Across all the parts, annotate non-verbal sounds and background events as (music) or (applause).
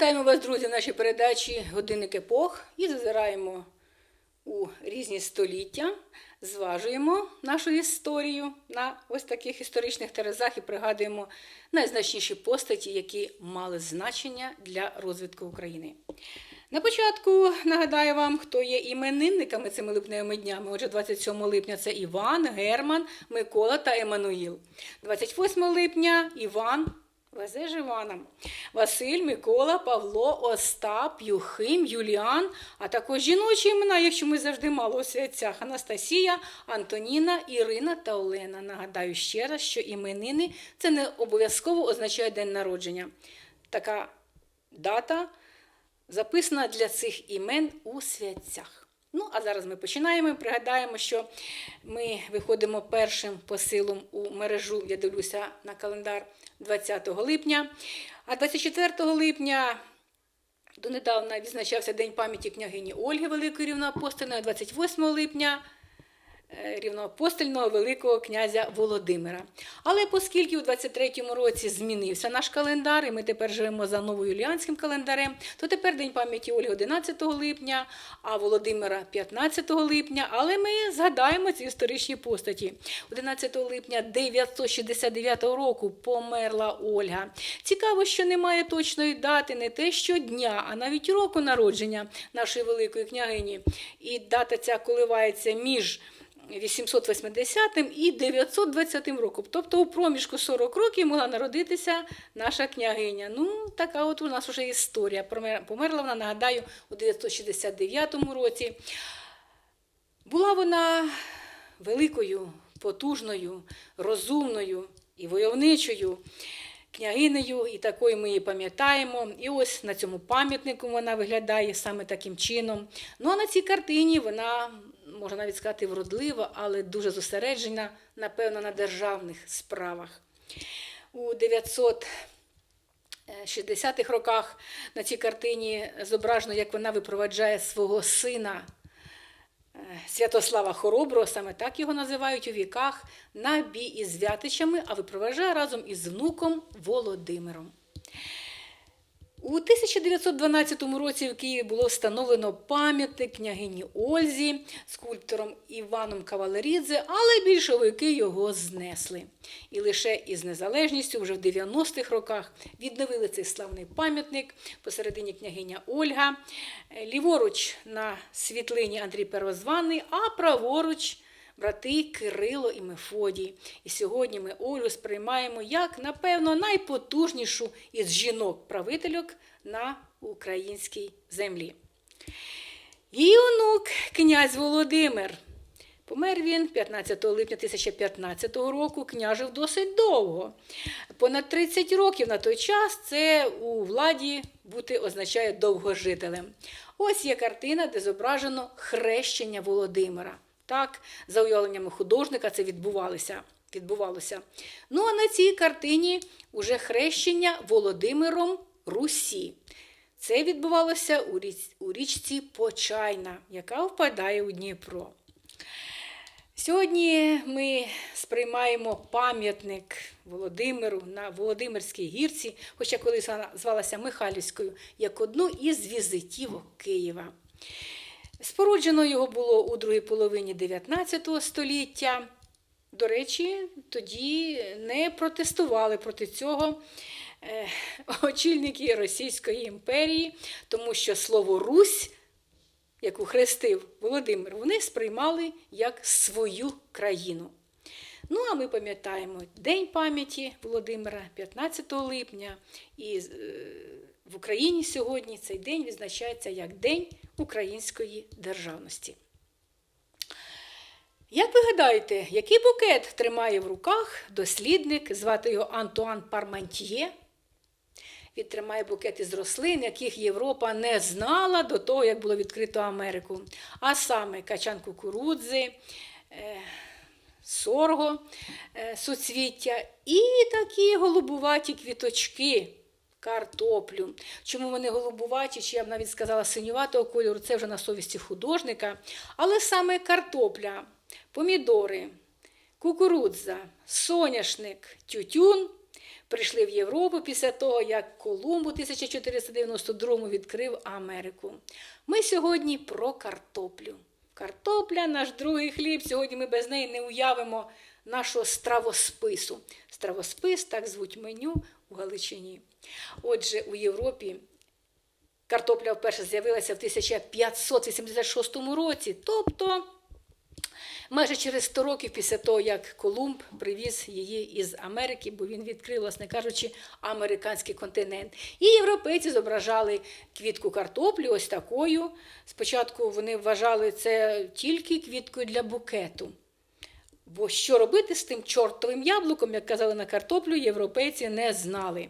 Вітаємо вас, друзі, в нашій передачі Годинник епох і зазираємо у різні століття, зважуємо нашу історію на ось таких історичних терезах і пригадуємо найзначніші постаті, які мали значення для розвитку України. На початку нагадаю вам, хто є іменинниками цими липневими днями. Отже, 27 липня це Іван, Герман, Микола та Еммануїл. 28 липня Іван. Везе ж Івана. Василь, Микола, Павло, Остап, Юхим, Юліан, а також жіночі імена, якщо ми завжди мало у святцях. Анастасія, Антоніна, Ірина та Олена. Нагадаю ще раз, що іменини це не обов'язково означає день народження. Така дата записана для цих імен у святцях. Ну, а зараз ми починаємо. Пригадаємо, що ми виходимо першим посилом у мережу, я дивлюся на календар 20 липня. А 24 липня донедавна відзначався День пам'яті княгині Ольги Великої Рівноапостольної, а 28 липня е, рівноапостольного Великого князя Володимира. Але оскільки у 23-му році змінився наш календар, і ми тепер живемо за новоюліанським календарем, то тепер День пам'яті Ольги 11 липня, а Володимира 15 липня. Але ми згадаємо ці історичні постаті. 11 липня 969 року померла Ольга. Цікаво, що немає точної дати, не те що дня, а навіть року народження нашої великої княгині. І дата ця коливається між 880 і 920 роком. Тобто у проміжку 40 років могла народитися наша княгиня. Ну, така от у нас вже історія. Померла вона, нагадаю, у 969 році. Була вона великою, потужною, розумною і войовничою княгинею, і такою ми її пам'ятаємо. І ось на цьому пам'ятнику вона виглядає саме таким чином. Ну а на цій картині вона, можна навіть сказати, вродлива, але дуже зосереджена, напевно, на державних справах. У 900 60-х роках на цій картині зображено, як вона випроваджає свого сина е, Святослава Хороброго, саме так його називають у віках, на бій із Вятичами, а випроваджає разом із внуком Володимиром. У 1912 році в Києві було встановлено пам'ятник княгині Ользі скульптором Іваном Кавалерідзе, але більшовики його знесли. І лише із незалежністю вже в 90-х роках відновили цей славний пам'ятник посередині княгиня Ольга. Ліворуч на світлині Андрій Первозваний, а праворуч брати Кирило і Мефодій. І сьогодні ми Олю сприймаємо як, напевно, найпотужнішу із жінок-правительок на українській землі. Її онук, князь Володимир. Помер він 15 липня 1015 року, княжив досить довго. Понад 30 років на той час це у владі бути означає довгожителем. Ось є картина, де зображено хрещення Володимира. Так, за уявленнями художника це відбувалося. відбувалося. Ну а на цій картині уже хрещення Володимиром Русі. Це відбувалося у, річ, у річці Почайна, яка впадає у Дніпро. Сьогодні ми сприймаємо пам'ятник Володимиру на Володимирській гірці, хоча колись вона звалася Михайлівською, як одну із візитівок Києва. Споруджено його було у другій половині 19 століття. До речі, тоді не протестували проти цього е, очільники Російської імперії, тому що слово Русь, яку хрестив Володимир, вони сприймали як свою країну. Ну, а ми пам'ятаємо День пам'яті Володимира 15 липня. І е, в Україні сьогодні цей день відзначається як День української державності. Як ви гадаєте, який букет тримає в руках дослідник, звати його Антуан Пармантьє? Він тримає букет із рослин, яких Європа не знала до того, як було відкрито Америку. А саме качан кукурудзи, е, сорго, е, суцвіття і такі голубуваті квіточки. Картоплю. Чому вони голубуваті, чи я б навіть сказала синюватого кольору, це вже на совісті художника. Але саме картопля, помідори, кукурудза, соняшник, тютюн прийшли в Європу після того, як Колумб у 1492 відкрив Америку. Ми сьогодні про картоплю. Картопля наш другий хліб. Сьогодні ми без неї не уявимо нашого стравоспису. Стравоспис так звуть меню у Галичині. Отже, у Європі картопля вперше з'явилася в 1586 році, тобто майже через 100 років після того, як Колумб привіз її із Америки, бо він відкрив, власне кажучи, американський континент. І європейці зображали квітку картоплі ось такою. Спочатку вони вважали це тільки квіткою для букету. Бо що робити з тим чортовим яблуком, як казали на картоплю, європейці не знали.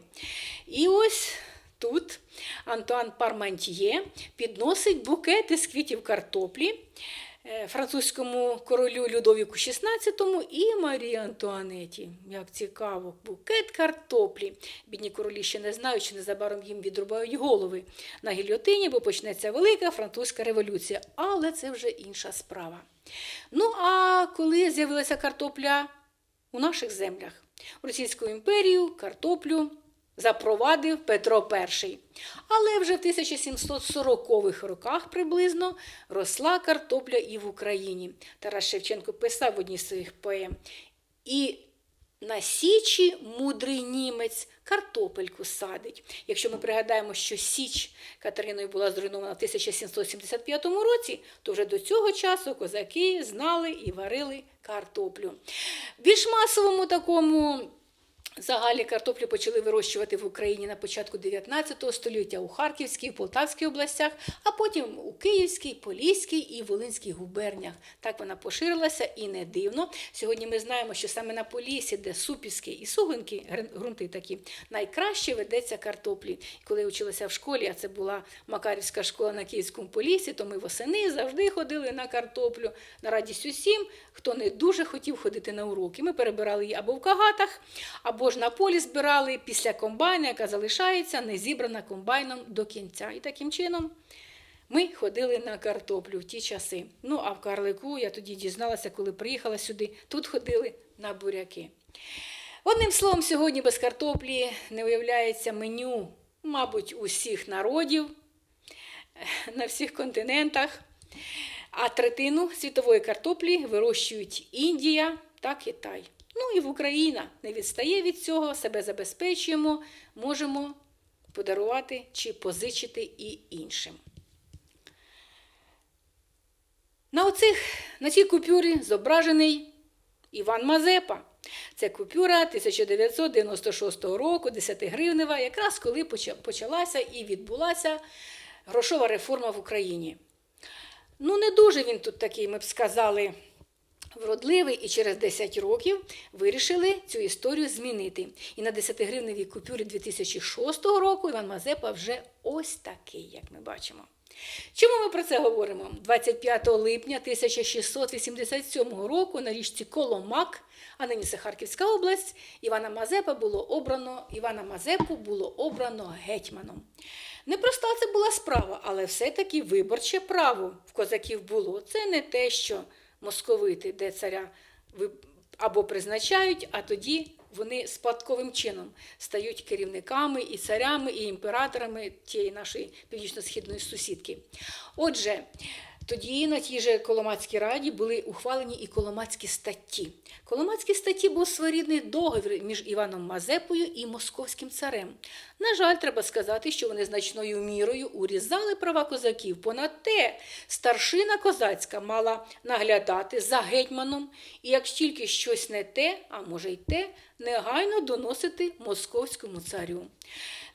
І ось тут Антуан Пармантьє підносить букети з квітів картоплі французькому королю Людовіку XVI і Марії Антуанеті. Як цікаво, букет картоплі. Бідні королі ще не знають, що незабаром їм відрубають голови на гільотині, бо почнеться велика французька революція. Але це вже інша справа. Ну, а коли з'явилася картопля у наших землях? У Російську імперію картоплю запровадив Петро І. Але вже в 1740-х роках приблизно росла картопля і в Україні. Тарас Шевченко писав в одній з своїх поем. І на Січі мудрий німець картопельку садить. Якщо ми пригадаємо, що Січ Катериною була зруйнована в 1775 році, то вже до цього часу козаки знали і варили картоплю. Більш масовому такому Загалі картоплю почали вирощувати в Україні на початку 19 століття у Харківській, Полтавській областях, а потім у Київській, Поліській і Волинській губернях. Так вона поширилася і не дивно. Сьогодні ми знаємо, що саме на Полісі, де Супівські і Сугинки, ґрунти такі, найкраще ведеться картоплі. Коли я вчилася в школі, а це була Макарівська школа на Київському Полісі, то ми восени завжди ходили на картоплю на радість усім, хто не дуже хотів ходити на уроки. Ми перебирали її або в кагатах, або ж на полі збирали після комбайна, яка залишається не зібрана комбайном до кінця. І таким чином ми ходили на картоплю в ті часи. Ну, а в Карлику я тоді дізналася, коли приїхала сюди, тут ходили на буряки. Одним словом, сьогодні без картоплі не уявляється меню, мабуть, усіх народів (laughs) на всіх континентах. А третину світової картоплі вирощують Індія та Китай. Ну і в Україна не відстає від цього, себе забезпечуємо, можемо подарувати чи позичити і іншим. На, оцих, на цій купюрі зображений Іван Мазепа. Це купюра 1996 року, 10 гривнева, якраз коли почалася і відбулася грошова реформа в Україні. Ну, не дуже він тут такий, ми б сказали, вродливий, і через 10 років вирішили цю історію змінити. І на 10-гривневій купюрі 2006 року Іван Мазепа вже ось такий, як ми бачимо. Чому ми про це говоримо? 25 липня 1687 року на річці Коломак, а нині це Харківська область, Івана Мазепа було обрано, Івана Мазепу було обрано гетьманом. Непроста це була справа, але все-таки виборче право в козаків було. Це не те, що московити, де царя або призначають, а тоді вони спадковим чином стають керівниками і царями, і імператорами тієї нашої північно-східної сусідки. Отже, тоді на тій же Коломацькій раді були ухвалені і Коломацькі статті. Коломацькі статті був своєрідний договір між Іваном Мазепою і московським царем. На жаль, треба сказати, що вони значною мірою урізали права козаків. Понад те, старшина козацька мала наглядати за гетьманом, і як тільки щось не те, а може й те, негайно доносити московському царю.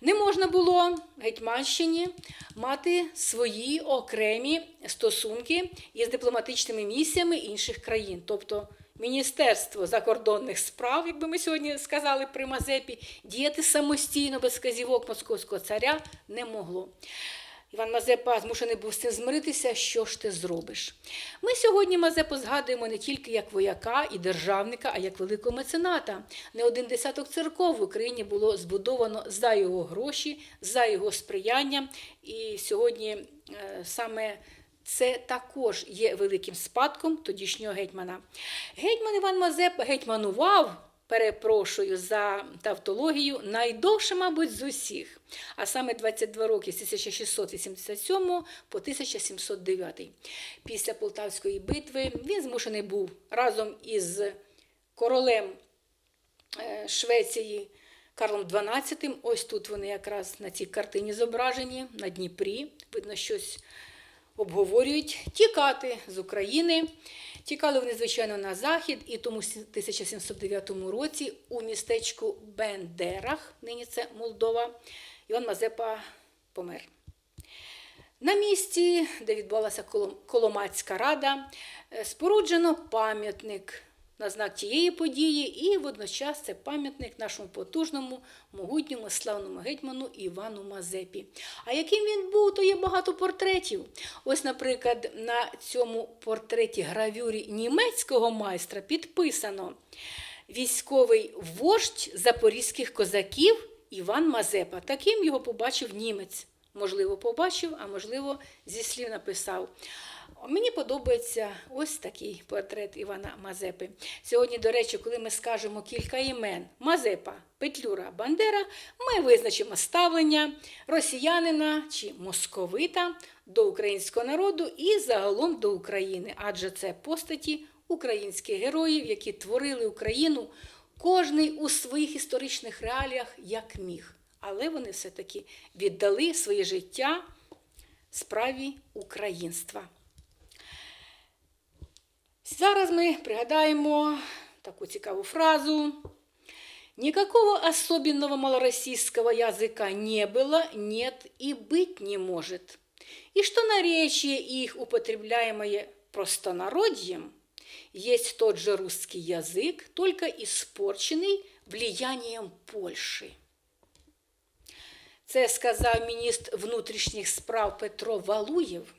Не можна було Гетьманщині мати свої окремі стосунки із дипломатичними місіями інших країн. тобто Міністерство закордонних справ, якби ми сьогодні сказали при Мазепі, діяти самостійно без вказівок московського царя не могло. Іван Мазепа змушений був з цим змиритися, що ж ти зробиш. Ми сьогодні Мазепу згадуємо не тільки як вояка і державника, а як великого мецената. Не один десяток церков в Україні було збудовано за його гроші, за його сприяння. І сьогодні е, саме це також є великим спадком тодішнього гетьмана. Гетьман Іван Мазепа гетьманував перепрошую за тавтологію, найдовше, мабуть, з усіх, а саме 22 роки з 1687 по 1709. Після Полтавської битви він змушений був разом із королем е, Швеції Карлом XII. Ось тут вони якраз на цій картині зображені, на Дніпрі. Видно, щось обговорюють тікати з України. Тікали вони, звичайно, на захід, і тому в 1709 році у містечку Бендерах, нині це Молдова, Іван Мазепа помер. На місці, де відбулася Коломацька рада, е, споруджено пам'ятник на знак тієї події, і водночас це пам'ятник нашому потужному, могутньому, славному гетьману Івану Мазепі. А яким він був, то є багато портретів. Ось, наприклад, на цьому портреті гравюрі німецького майстра підписано військовий вождь запорізьких козаків Іван Мазепа. Таким його побачив німець. Можливо, побачив, а можливо, зі слів написав. Мені подобається ось такий портрет Івана Мазепи. Сьогодні, до речі, коли ми скажемо кілька імен Мазепа, Петлюра, Бандера, ми визначимо ставлення росіянина чи московита до українського народу і загалом до України, адже це постаті українських героїв, які творили Україну кожний у своїх історичних реаліях як міг. Але вони все-таки віддали своє життя справі українства. Зараз ми пригадаємо таку цікаву фразу. Никакого особенного малороссийского языка не было, нет и быть не может. И что наречие их, употребляемое простонародьем, есть тот же русский язык, только испорченный влиянием Польши. Це сказав міністр внутрішніх справ Петро Валуєв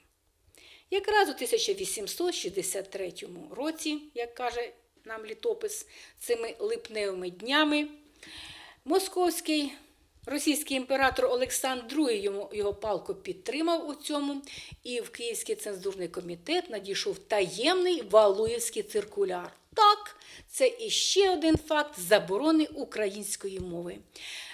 якраз у 1863 році, як каже нам літопис, цими липневими днями, московський російський імператор Олександр II йому, його палко підтримав у цьому, і в Київський цензурний комітет надійшов таємний Валуєвський циркуляр. Так, це іще один факт заборони української мови.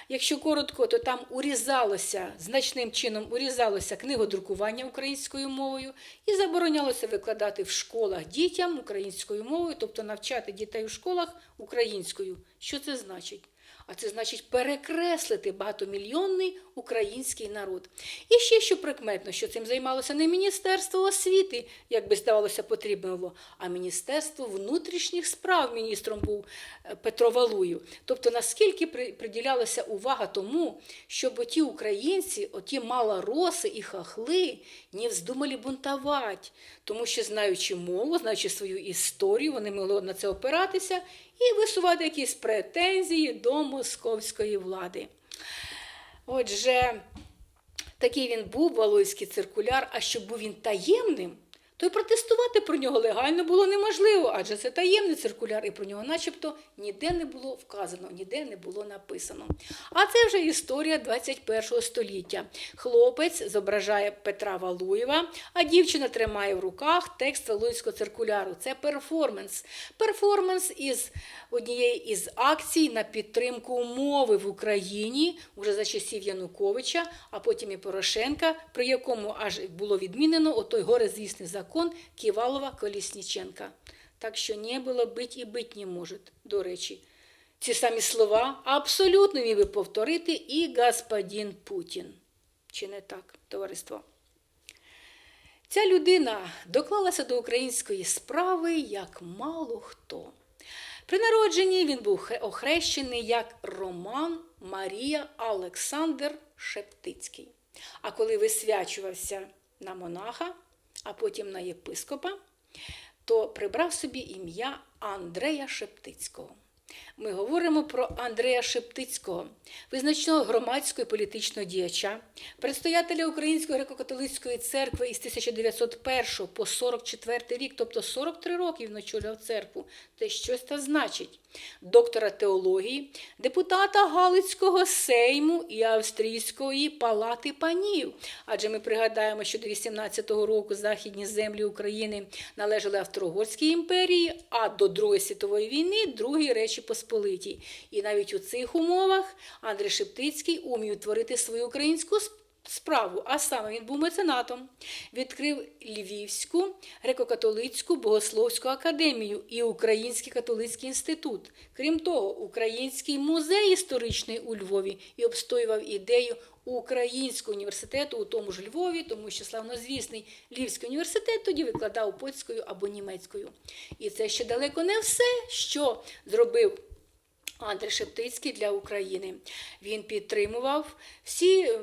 Якщо коротко, то там урізалося, значним чином урізалося книгодрукування українською мовою і заборонялося викладати в школах дітям українською мовою, тобто навчати дітей у школах українською. Що це значить? А це значить перекреслити багатомільйонний український народ. І ще що прикметно, що цим займалося не Міністерство освіти, як би здавалося, потрібно було, а Міністерство внутрішніх справ міністром був е, Петро Валуєв. Тобто, наскільки приділялася увага тому, щоб оті українці, оті малороси і хахли не вздумали бунтувати, тому що, знаючи мову, знаючи свою історію, вони могли на це опиратися і висувати якісь претензії до московської влади. Отже, такий він був Валуйський циркуляр, а щоб був він таємним, то й протестувати про нього легально було неможливо, адже це таємний циркуляр, і про нього начебто ніде не було вказано, ніде не було написано. А це вже історія 21 століття. Хлопець зображає Петра Валуєва, а дівчина тримає в руках текст Валуївського циркуляру. Це перформанс. Перформанс із однієї із акцій на підтримку мови в Україні уже за часів Януковича, а потім і Порошенка, при якому аж було відмінено отой горезвісний закон Ківалова Колісніченка. Так що не було бить і бить не може. До речі, ці самі слова абсолютно міг би повторити і господин Путін. Чи не так, товариство? Ця людина доклалася до української справи як мало хто. При народженні він був охрещений як Роман Марія Олександр Шептицький. А коли висвячувався на монаха, а потім на єпископа, то прибрав собі ім'я Андрея Шептицького. Ми говоримо про Андрея Шептицького, визначного громадського і політичного діяча, предстоятеля Української греко-католицької церкви із 1901 по 44 рік, тобто 43 роки він очолював церкву. Те щось та значить. Доктора теології, депутата Галицького сейму і Австрійської палати панів. Адже ми пригадаємо, що до 18-го року західні землі України належали Австро-Угорській імперії, а до Другої світової війни Другій Речі Посполитій. І навіть у цих умовах Андрій Шептицький умів творити свою українську справу справу, а саме він був меценатом, відкрив Львівську греко-католицьку богословську академію і Український католицький інститут. Крім того, Український музей історичний у Львові і обстоював ідею Українського університету у тому ж Львові, тому що славнозвісний Львівський університет тоді викладав польською або німецькою. І це ще далеко не все, що зробив. Андрій Шептицький для України. Він підтримував всі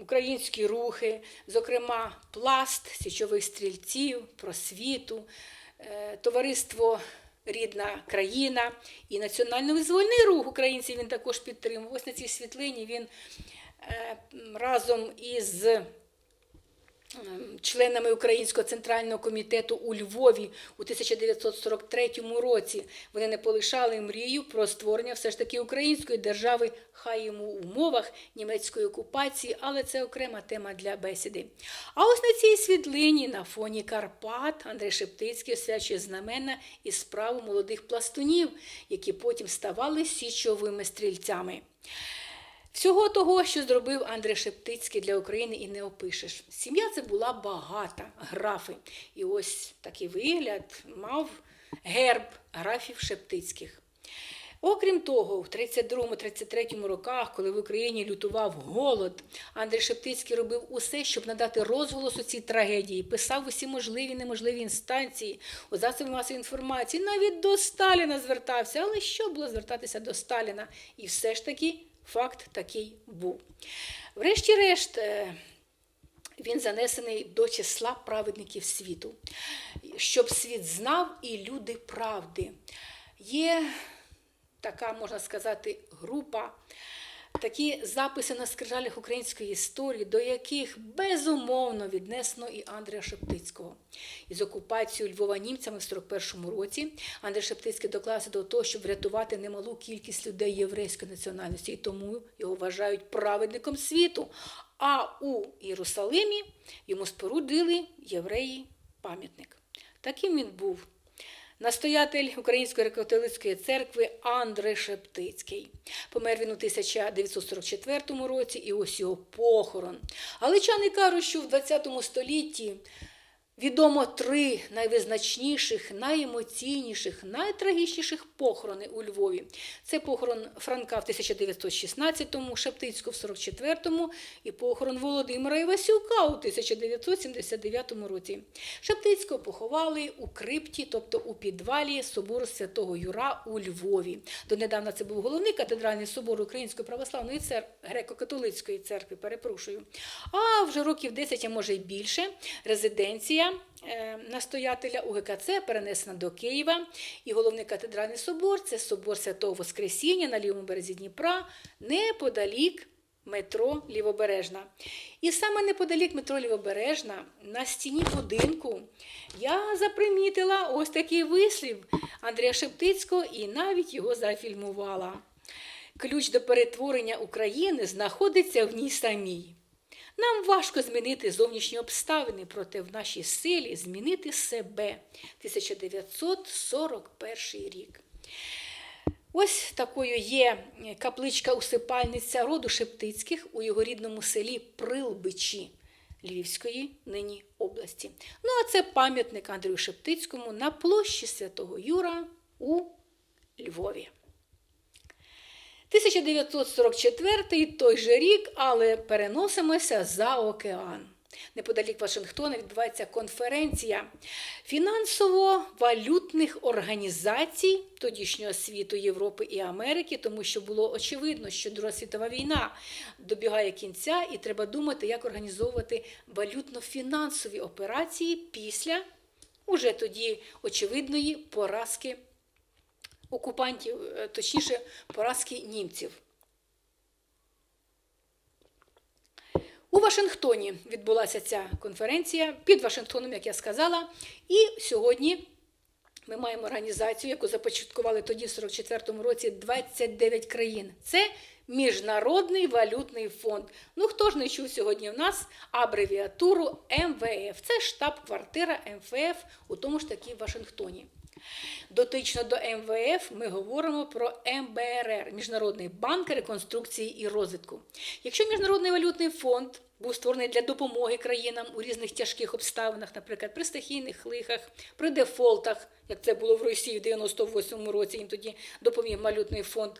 українські рухи, зокрема пласт січових стрільців, просвіту, е, товариство Рідна країна і національно-визвольний рух українців він також підтримував. Ось на цій світлині він е, разом із членами Українського центрального комітету у Львові у 1943 році. Вони не полишали мрію про створення все ж таки української держави, хай йому в умовах німецької окупації, але це окрема тема для бесіди. А ось на цій світлині на фоні Карпат Андрей Шептицький освячує знамена і справу молодих пластунів, які потім ставали січовими стрільцями. Всього того, що зробив Андрій Шептицький для України, і не опишеш. Сім'я це була багата, графи. І ось такий вигляд мав герб графів Шептицьких. Окрім того, в 32-33 роках, коли в Україні лютував голод, Андрій Шептицький робив усе, щоб надати розголос у цій трагедії, писав усі можливі і неможливі інстанції у засоби масової інформації, навіть до Сталіна звертався. Але що було звертатися до Сталіна? І все ж таки факт такий був. Врешті-решт, е, він занесений до числа праведників світу, щоб світ знав і люди правди. Є така, можна сказати, група. Такі записи на скрижалях української історії, до яких безумовно віднесено і Андрія Шептицького. Із окупацією Львова німцями в 41-му році Андрій Шептицький доклався до того, щоб врятувати немалу кількість людей єврейської національності, і тому його вважають праведником світу. А у Єрусалимі йому спорудили євреї пам'ятник. Таким він був. Настоятель Української католицької церкви Андрей Шептицький. Помер він у 1944 році і ось його похорон. Галичани кажуть, що в 20 столітті Відомо три найвизначніших, найемоційніших, найтрагічніших похорони у Львові. Це похорон Франка в 1916-му, Шептицького в 44-му і похорон Володимира Івасюка у 1979 році. Шептицького поховали у крипті, тобто у підвалі собору святого Юра у Львові. Донедавна це був головний катедральний собор Української православної церкви, греко-католицької церкви, перепрошую. А вже років 10, а може й більше, резиденція. Е, настоятеля УГКЦ перенесена до Києва. І головний катедральний собор це собор Святого Воскресіння на лівому березі Дніпра, неподалік метро Лівобережна. І саме неподалік метро Лівобережна на стіні будинку я запримітила ось такий вислів Андрія Шептицького і навіть його зафільмувала. Ключ до перетворення України знаходиться в ній самій. Нам важко змінити зовнішні обставини, проте в нашій силі змінити себе 1941 рік. Ось такою є капличка усипальниця роду Шептицьких у його рідному селі Прилбичі Львівської нині області. Ну, а це пам'ятник Андрію Шептицькому на площі Святого Юра у Львові. 1944 той же рік, але переносимося за океан. Неподалік Вашингтона відбувається конференція фінансово-валютних організацій тодішнього світу Європи і Америки, тому що було очевидно, що Друга світова війна добігає кінця, і треба думати, як організовувати валютно-фінансові операції після уже тоді очевидної поразки окупантів, е, точніше, поразки німців. У Вашингтоні відбулася ця конференція під Вашингтоном, як я сказала, і сьогодні Ми маємо організацію, яку започаткували тоді, в 44-му році, 29 країн. Це Міжнародний валютний фонд. Ну хто ж не чув сьогодні в нас абревіатуру МВФ? Це штаб-квартира МВФ у тому ж таки Вашингтоні. Дотично до МВФ ми говоримо про МБРР Міжнародний банк реконструкції і розвитку. Якщо Міжнародний валютний фонд був створений для допомоги країнам у різних тяжких обставинах, наприклад, при стихійних лихах, при дефолтах, як це було в Росії в 98-му році, їм тоді допоміг валютний фонд,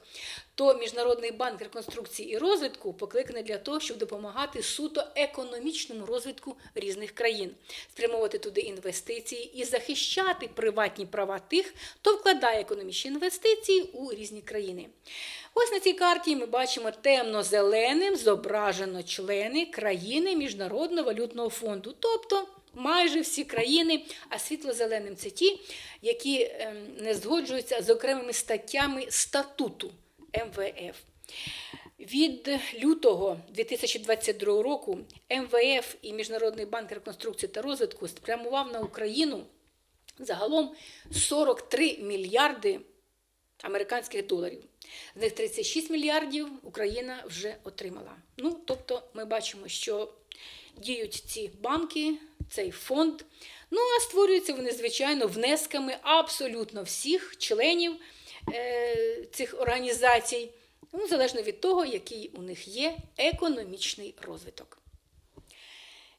то Міжнародний банк реконструкції і розвитку покликаний для того, щоб допомагати суто економічному розвитку різних країн, спрямовувати туди інвестиції і захищати приватні права тих, хто вкладає економічні інвестиції у різні країни. Ось на цій карті ми бачимо темно-зеленим зображено члени країни Міжнародного валютного фонду, тобто майже всі країни, а світло-зеленим це ті, які ем, не згоджуються з окремими статтями статуту МВФ. Від лютого 2022 року МВФ і Міжнародний банк реконструкції та розвитку спрямував на Україну загалом 43 мільярди американських доларів. З них 36 мільярдів Україна вже отримала. Ну, тобто, ми бачимо, що діють ці банки, цей фонд. Ну, а створюються вони, звичайно, внесками абсолютно всіх членів е, цих організацій, ну, залежно від того, який у них є економічний розвиток.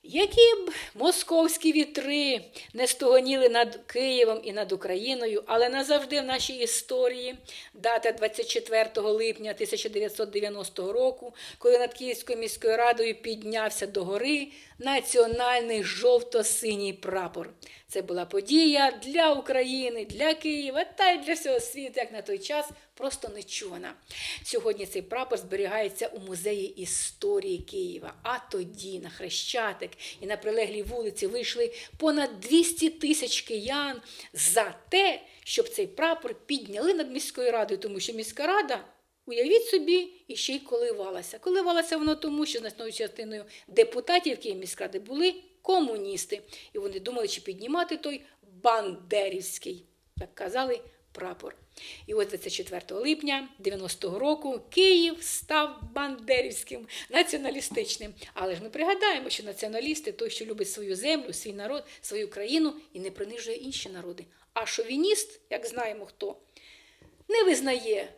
Які б московські вітри не стогоніли над Києвом і над Україною, але назавжди в нашій історії дата 24 липня 1990 року, коли над Київською міською радою піднявся до гори національний жовто-синій прапор. Це була подія для України, для Києва та й для всього світу, як на той час, просто нечувана. Сьогодні цей прапор зберігається у музеї історії Києва. А тоді на Хрещатик і на прилеглій вулиці вийшли понад 200 тисяч киян за те, щоб цей прапор підняли над міською радою, тому що міська рада. Уявіть собі, і ще й коливалася. Коливалася воно тому, що значною частиною депутатів Київміськради були комуністи. І вони думали, чи піднімати той Бандерівський, так казали, прапор. І ось 24 липня 90-го року Київ став бандерівським, націоналістичним. Але ж ми пригадаємо, що націоналісти той, що любить свою землю, свій народ, свою країну і не принижує інші народи. А шовініст, як знаємо хто, не визнає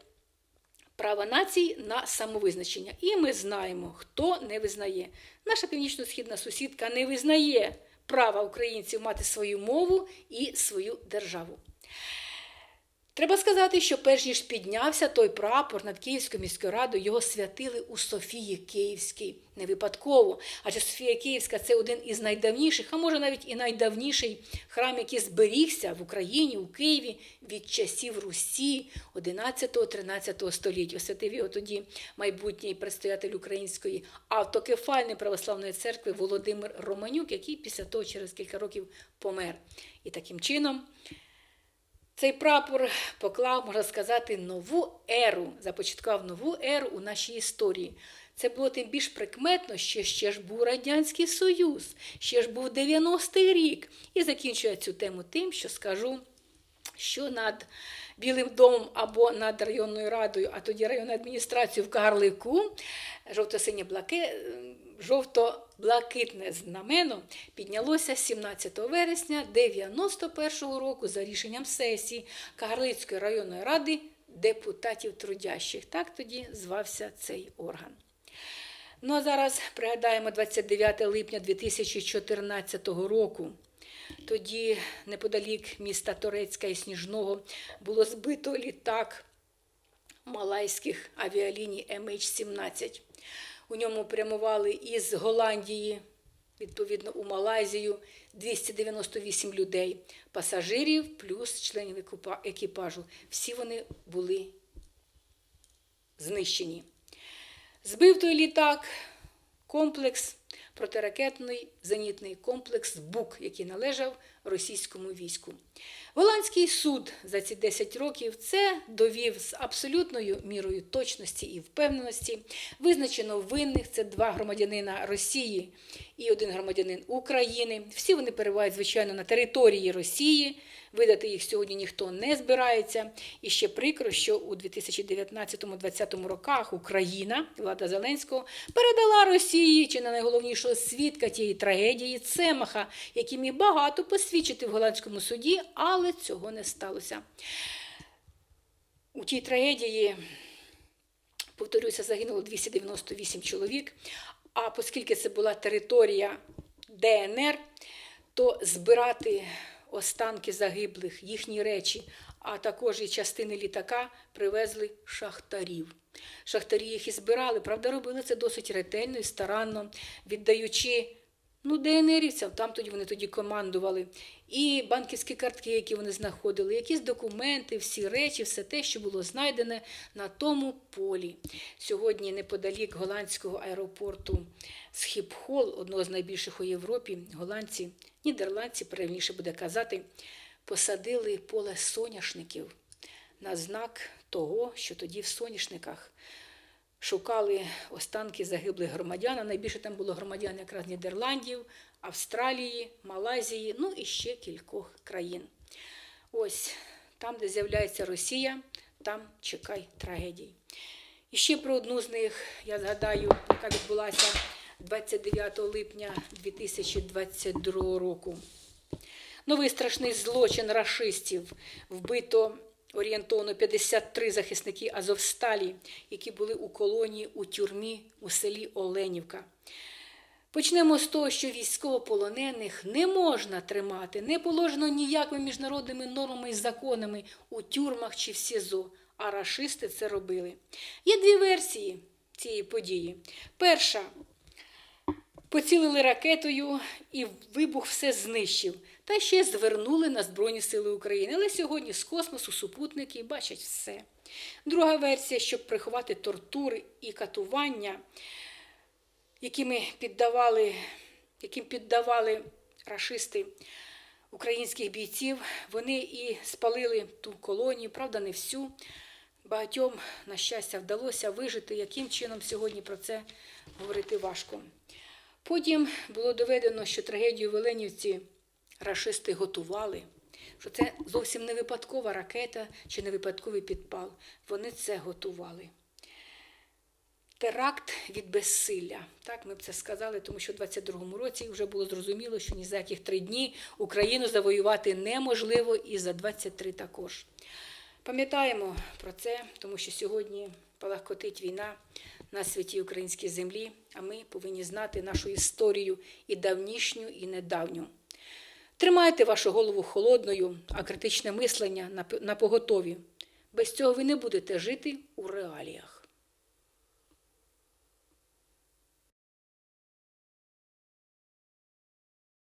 права націй на самовизначення. І ми знаємо, хто не визнає. Наша північно-східна сусідка не визнає права українців мати свою мову і свою державу. Треба сказати, що перш ніж піднявся той прапор над Київською міською радою, його святили у Софії Київській. Не випадково. Адже Софія Київська це один із найдавніших, а може навіть і найдавніший храм, який зберігся в Україні, у Києві від часів Русі 11-13 століття. Освятив його тоді майбутній предстоятель Української автокефальної православної церкви Володимир Романюк, який після того через кілька років помер. І таким чином. Цей прапор поклав, можна сказати, нову еру, започаткував нову еру у нашій історії. Це було тим більш прикметно, що ще ж був Радянський Союз, ще ж був 90-й рік. І закінчую цю тему тим, що скажу, що над Білим домом або над районною радою, а тоді районною адміністрацією в Карлику жовто-синє блаки. Жовто-блакитне знамено піднялося 17 вересня 91-го року за рішенням сесії Кагарлицької районної ради депутатів трудящих. Так тоді звався цей орган. Ну а зараз пригадаємо 29 липня 2014 року. Тоді, неподалік міста Торецька і Сніжного, було збито літак малайських авіаліній MH17. У ньому прямували із Голландії, відповідно, у Малайзію 298 людей, пасажирів плюс членів екіпажу. Всі вони були знищені. Збив той літак комплекс протиракетний зенітний комплекс БУК, який належав російському війську. Голландський суд за ці 10 років це довів з абсолютною мірою точності і впевненості. Визначено винних це два громадянина Росії і один громадянин України. Всі вони перебувають, звичайно, на території Росії. Видати їх сьогодні ніхто не збирається. І ще прикро, що у 2019-2020 роках Україна, влада Зеленського, передала Росії чи не найголовнішого свідка тієї трагедії Цемаха, який міг багато посвідчити в голландському суді, але цього не сталося. У тій трагедії, повторюся, загинуло 298 чоловік. А оскільки це була територія ДНР, то збирати останки загиблих, їхні речі, а також і частини літака привезли шахтарів. Шахтарі їх і збирали, правда, робили це досить ретельно і старанно, віддаючи ну, ДНРівцям, там тоді вони тоді командували, і банківські картки, які вони знаходили, якісь документи, всі речі, все те, що було знайдене на тому полі. Сьогодні, неподалік голландського аеропорту Схіпхол, одного з найбільших у Європі, голландці, нідерландці, правильніше буде казати, посадили поле соняшників на знак того, що тоді в соняшниках шукали останки загиблих громадян. А найбільше там було громадян якраз Нідерландів, Австралії, Малайзії, ну і ще кількох країн. Ось там, де з'являється Росія, там чекай трагедій. І ще про одну з них я згадаю, яка відбулася 29 липня 2022 року. Новий страшний злочин рашистів вбито орієнтовно 53 захисники Азовсталі, які були у колонії у тюрмі у селі Оленівка. Почнемо з того, що військовополонених не можна тримати, не положено ніякими міжнародними нормами і законами у тюрмах чи в СІЗО, а рашисти це робили. Є дві версії цієї події. Перша поцілили ракетою і вибух все знищив. Та ще звернули на Збройні Сили України. Але сьогодні з космосу супутники бачать все. Друга версія, щоб приховати тортури і катування, якими піддавали, яким піддавали рашисти українських бійців, вони і спалили ту колонію, правда, не всю. Багатьом, на щастя, вдалося вижити, яким чином сьогодні про це говорити важко. Потім було доведено, що трагедію в Оленівці рашисти готували, що це зовсім не випадкова ракета чи не випадковий підпал. Вони це готували. Теракт від безсилля. Так, ми б це сказали, тому що в 22-му році вже було зрозуміло, що ні за яких три дні Україну завоювати неможливо і за 23 також. Пам'ятаємо про це, тому що сьогодні палахкотить війна на святій українській землі, а ми повинні знати нашу історію і давнішню, і недавню. Тримайте вашу голову холодною, а критичне мислення на поготові. Без цього ви не будете жити у реаліях.